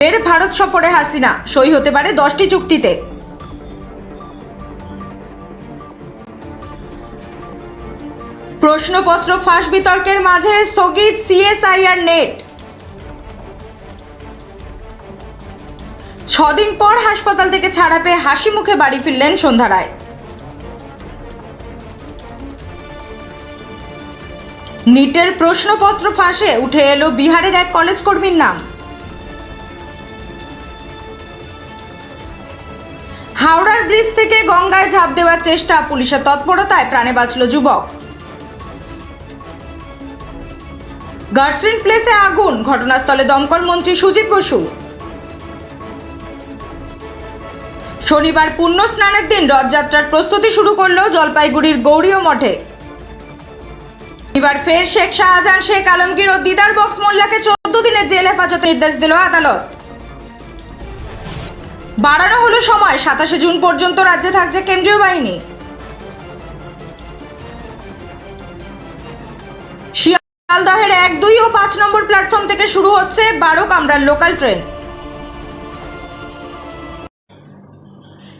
এর ভারত সফরে হাসিনা। সই হতে পারে দশটি চুক্তিতে। প্রশ্নপত্র ফাঁস বিতর্কের মাঝে স্থগিত সিএসআইআর নেট। ছদিন পর হাসপাতাল থেকে ছাড়া পেয়ে হাসি মুখে বাড়ি ফিরলেন সন্ধ্যা রায়। নিটের প্রশ্নপত্র ফাঁসে উঠে এলো বিহারের এক কলেজ কর্মীর নাম। হাওড়ার ব্রিজ থেকে গঙ্গায় ঝাঁপ দেওয়ার চেষ্টা পুলিশের তৎপরতায় প্রাণে বাঁচল যুবক। গার্সিন প্লেসে আগুন, ঘটনাস্থলে দমকল মন্ত্রী সুজিত বসু। শনিবার পুণ্য স্নানের দিন রথযাত্রার প্রস্তুতি শুরু করল জলপাইগুড়ির গৌরীয় মঠে। এবার ফের শেখ শাহজাহান, শেখ আলমগীর ও দিদার বক্স মোল্লাকে চোদ্দ দিনের জেল হেফাজতে নির্দেশ দিল আদালত। বাড়ানো হলো সময়। সাতাশে জুন পর্যন্ত রাজ্যে থাকছে কেন্দ্রীয় বাহিনী। শিয়ালদহের এক, দুই ও পাঁচ নম্বর প্ল্যাটফর্ম থেকে শুরু হচ্ছে বারো কামরার লোকাল ট্রেন।